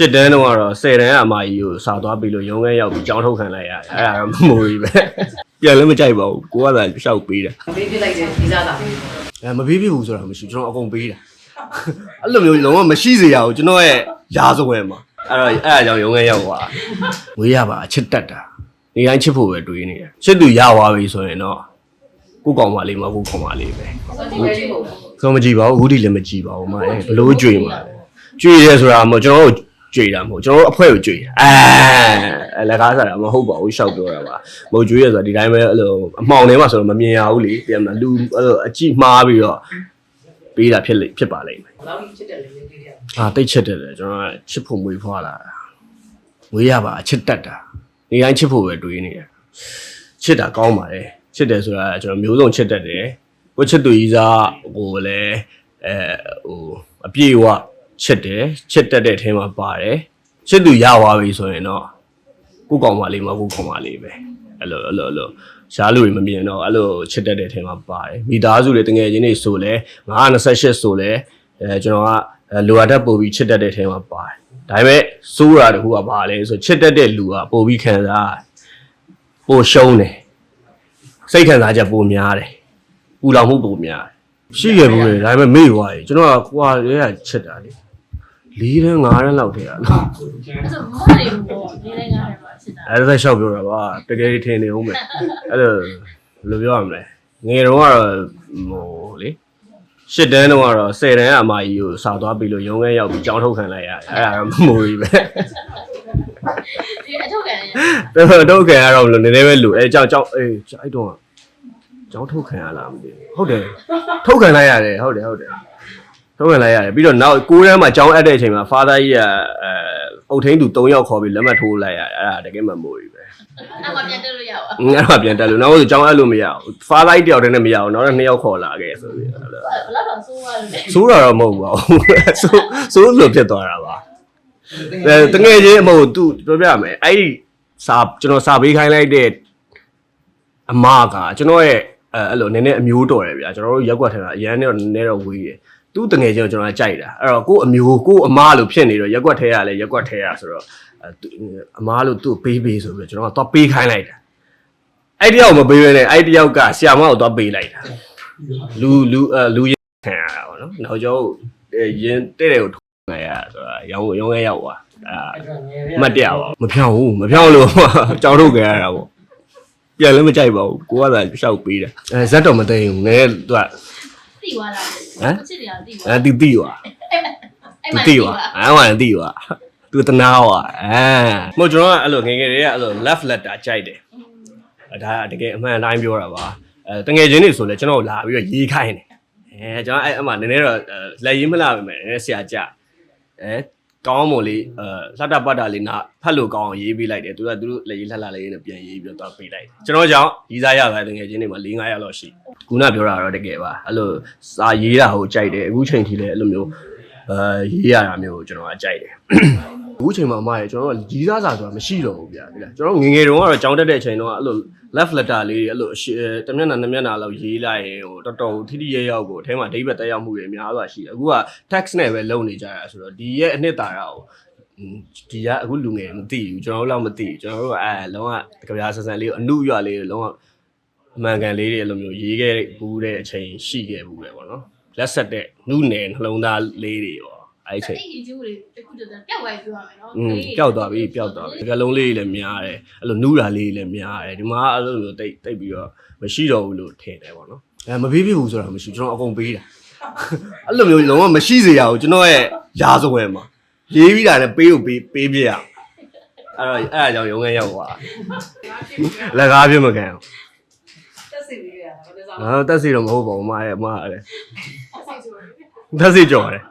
ရှစ်တန်းတော့ကတော့10တန်းအမကြီးကိုစာသွားပြီးလို့ရုံးခန်းရောက်ပြီးကြောင်းထုတ်ခံလိုက်ရတယ်အဲ့ဒါတော့မမိုရီပဲပြန်လည်းမကြိုက်ပါဘူးကိုကသာရှောက်ပေးတယ်ပေးပြလိုက်တယ်ဒီစားတာအဲမပေးပြဘူးဆိုတာမရှိဘူးကျွန်တော်အကုန်ပေးတာအဲ့လိုမျိုးလုံးဝမရှိစေရဘူးကျွန်တော်ရဲ့ရာဇဝင်မှာအဲ့တော့အဲ့ဒါကြောင့်ရုံးခန်းရောက်သွားဝေးရပါအချစ်တက်တာနေတိုင်းချစ်ဖို့ပဲတွေးနေတယ်ချစ်သူရသွားပြီဆိုရင်တော့ကိုကောင်မလေးမကိုကောင်မလေးပဲစောဒီပဲလေးပေါ့ဆုံးမကြည့်ပါဘူးအခုဒီလည်းမကြည့်ပါဘူးမအဲဘလို့ကြွေမှာလဲကြွေရဲဆိုတာမဟုတ်ကျွန်တော်တို့ ကြွေတာမဟုတ်ကျွန်တော်တို့အဖွဲကိုကြွေတာအဲအဲလက်ကားစားတာမဟုတ်ပါဘူးရှောက်ပြောတာပါမဟုတ်ကြွေရဲဆိုတာဒီတိုင်းပဲအဲ့လိုအမှောင်ထဲမှာဆိုတော့မမြင်ရဘူးလေပြန်မလူအဲ့လိုအကြည့်မှားပြီးတော့ပေးတာဖြစ်လိမ့်ဖြစ်ပါလိမ့်မယ်ဘယ်လောက်ကြီးချစ်တယ်လဲလေးလေးတယောက်အာတိတ်ချစ်တယ်လေကျွန်တော်ကချစ်ဖို့မွေးဖွားလာတာမွေးရပါအချစ်တက်တာနေတိုင်းချစ်ဖို့ပဲတွေးနေတယ်ချစ်တာကောင်းပါတယ်ချစ်တယ်ဆိုတာကျွန်တော်မျိုးစုံချစ်တတ်တယ်ကိုချစ်သူကြီးစားဟိုလည်းအဲဟိုအပြည့်အဝ ချစ်တယ်ချစ်တတ်တဲ့အထဲမှာပါတယ်ချစ်သူရသွားပြီဆိုရင်တော့ကိုကောင်မလေးမကိုကောင်မလေးပဲအဲ့လိုအဲ့လိုအဲ့လိုရှားလူတွေမမြင်တော့အဲ့လိုချစ်တတ်တဲ့အထဲမှာပါတယ်မိသားစုတွေတငယ်ချင်းတွေဆိုလဲ928ဆိုလဲအဲကျွန်တော်ကအဲလိုအပ်တဲ့ပို့ပြီးချစ်တတ်တဲ့အထဲမှာပါတယ်ဒါပေမဲ့စိုးတာတခုကဘာလဲဆိုချစ်တတ်တဲ့လူကပို့ပြီးခံစားရတယ်ပို့ရှုံးတယ်စိတ်ခံစားချက်ပိုများတယ်ပူလောင်မှုပိုများတယ်ရှိခဲ့ဘူးလေဒါပေမဲ့မေ့သွားပြီကျွန်တော်ကကွာရဲကချစ်တာလေ ၄တန်း၅တန်းလောက်တည်းရလားအဲ့ဆိုမဟုတ်ဘူးပေါ့ဒီလေးငါးတယ်ပါစစ်တာအဲ့ဒါဆက်လျှောက်ပြောတာပါတကယ်ထင်နေအောင်မယ်အဲ့လိုဘယ်လိုပြောရမလဲငယ်တော့ကတော့ဟိုလေရှစ်တန်းတော့ကတော့10တန်းအမကြီးကိုစာသွားပြီးလို့ရုံးခန်းရောက်ပြီးကြောင်းထုတ်ခံလိုက်ရတယ်အဲ့ဒါတော့မမိုရီပဲဒီအထုတ်ခံရတော်တော်ထုတ်ခံရတော့မလို့နည်းနည်းပဲလူအဲကြောင်းကြောင်းအေးအဲ့တော့ကြောင်းထုတ်ခံရလားမသိဘူးဟုတ်တယ်ထုတ်ခံလိုက်ရတယ်ဟုတ်တယ်ဟုတ်တယ် ထုတ်ခံလိုက်ရတယ်ပြီးတော့နောက်6တန်းမှာကြောင်းအပ်တဲ့အချိန်မှာ father ကြီးကအဲအုတ်ထင်းသူ3ယောက်ခေါ်ပြီးလက်မှတ်ထိုးလိုက်ရတယ်အဲ့ဒါတကယ်မမိုရီပဲအဲ့မှာပြန်တက်လို့ရပါငါတော့ပြန်တက်လို့နောက်ဆိုကြောင်းအဲ့လိုမရဘူးဖားလိုက်တယောက်တည်းနဲ့မရဘူးနောက်တော့နှစ်ယောက်ခေါ်လာခဲ့ဆိုပြီးအဲ့လိုဘယ်လောက်တော့စိုးသွားလဲဆိုးတာတော့မဟုတ်ပါဘူးဆိုးဆိုးလို့ဖြစ်သွားတာပါအဲတငယ်ချင်းအမဟုတ်သူပြောပြမယ်အဲ့ဒီစာကျွန်တော်စာပေးခိုင်းလိုက်တဲ့အမကကျွန်တော်ရဲ့အဲအဲ့လိုနည်းနည်းအမျိုးတော်တယ်ဗျာကျွန်တော်တို့ရက်ွက်ထင်တာအရန်နဲ့တော့နည်းနည်းတော့ဝေးတယ် သူတငယ်ချင်းကိုကျွန်တော်ကကြိုက်တာအဲ့တော့ကို့အမျိုးကို့အမလို့ဖြစ်နေတော့ရက်ွက်ထဲရလဲရက်ွက်ထဲရဆိုတော့အဲသူအမလို့သူ့ပေးပေးဆိုပြီးတော့ကျွန်တော်ကတော့ပေးခိုင်းလိုက်တာအဲ့တယောက်မပေးရနဲ့အဲ့တယောက်ကဆီယာမကိုသွားပေးလိုက်တာလူလူအဲလူရခံရတာပေါ့နော်နောက်ကျောအဲရင်တဲ့တဲ့ကိုထုံးနေရတာဆိုတာရောင်းရောင်းရဲရောက်သွားအဲမတ်တရားပါမဖြောင်းဘူးမဖြောင်းလို့ကြောက်ထုတ်ကြရတာပေါ့ပြန်လည်းမကြိုက်ပါဘူးကိုကသာရှောက်ပေးတယ်အဲဇက်တော့မသိဘူးနည်းသူကတိသွားလား ဟမ်ချစ်တယ်တိသွားအဲတီတီွာအဲ့သူမှာတီွာအဲမှန်တီွာသူတနာွာအဲမို့ကျွန်တော်ကအဲ့လိုငယ်ငယ်တွေကအဲ့လို left letter ကြိုက်တယ်အဲဒါကတကယ်အမှန်အတိုင်းပြောတာပါအဲတငယ်ချင်းတွေဆိုလဲကျွန်တော်လာပြီးတော့ရေးခိုင်းတယ်အဲကျွန်တော်အဲ့အမှနည်းနည်းတော့လက်ရေးမလာပါမယ်နည်းနည်းဆရာကြအဲ ကောင်းမွန်လေးအဲလှတပတ်တာလေးနာဖတ်လို့ကောင်းအောင်ရေးပေးလိုက်တယ်သူကသူတို့လက်ရေးလှလှလေးနဲ့ပြန်ရေးပြီးတော့ပေးလိုက်တယ်ကျွန်တော်ကြောင့်ရီးစားရပါတယ်တငယ်ချင်းတွေမှာ၄၅ယောက်လောက်ရှိခုနပြောတာတော့တကယ်ပါအဲ့လိုစာရေးတာဟိုကြိုက်တယ်အခုချိန်ထိလည်းအဲ့လိုမျိုးအဲရေးရတာမျိုးကိုကျွန်တော်ကကြိုက်တယ် အခုချိန်မှာအမရကျွန်တော်တို့ရီးစားစာဆိုတာမရှိတော့ဘူးဗျာဒီလားကျွန်တော်ငယ်ငယ်တုန်းကတော့ကြောင်းတက်တဲ့အချိန်တုန်းကအဲ့လို left letter လေးတွေအဲ့လိုအရှိအဲတစ်မျက်နှာနှစ်မျက်နှာလောက်ရေးလိုက်ရင်ဟိုတော်တော်ထိထိရရောက်ကိုအထဲမှာအဓိပ္ပာယ်တက်ရောက်မှုတွေအများစွာရှိတယ်အခုက text နဲ့ပဲလုပ်နေကြတာဆိုတော့ဒီရဲ့အနှစ်သာရကိုอืมဒီကအခုလူငယ်မသိဘူးကျွန်တော်တို့တော့မသိဘူးကျွန်တော်တို့ကအဲလုံးဝကြပြားဆဆန်လေးကိုအနုရွလေးကိုလုံးဝအမှန်ကန်လေးတွေအဲ့လိုမျိုးရေးခဲ့ဘူးတဲ့အချိန်ရှိခဲ့ဘူးလေပေါ့နော်လက်ဆက်တဲ့နုနယ်နှလုံးသားလေးတွေပေါ့ အဲ့ဒီအချိန်အဲ့ဒီကျူးလေးတစ်ခုတည်းပျောက်သွားပြောရမယ်နော်อืมပျောက်သွားပြီပျောက်သွားပြီကလုံးလေးတွေလည်းများတယ်အဲ့လိုနူးတာလေးတွေလည်းများတယ်ဒီမှာအဲ့လိုမျိုးတိတ်တိတ်ပြီးတော့မရှိတော့ဘူးလို့ထင်တယ်ပေါ့နော်အဲမပေးပြဘူးဆိုတာမရှိကျွန်တော်အကုန်ပေးတာအဲ့လိုမျိုးလုံးဝမရှိစေရဘူးကျွန်တော်ရဲ့ရာဇဝင်မှာရေးပြီးတာနဲ့ပေးကိုပေးပေးပြရအောင်အဲ့တော့အဲ့အကြောင်းရုံးခန်းရောက်သွားလက်ကားပြမကန်အောင်တက်စီလေးရတာဘယ်လိုစားငါတော့တက်စီတော့မဟုတ်ပါဘူးမရဲ့မရဲ့အဲ့ဆိုင်ဆိုတက်စီကြော်တယ်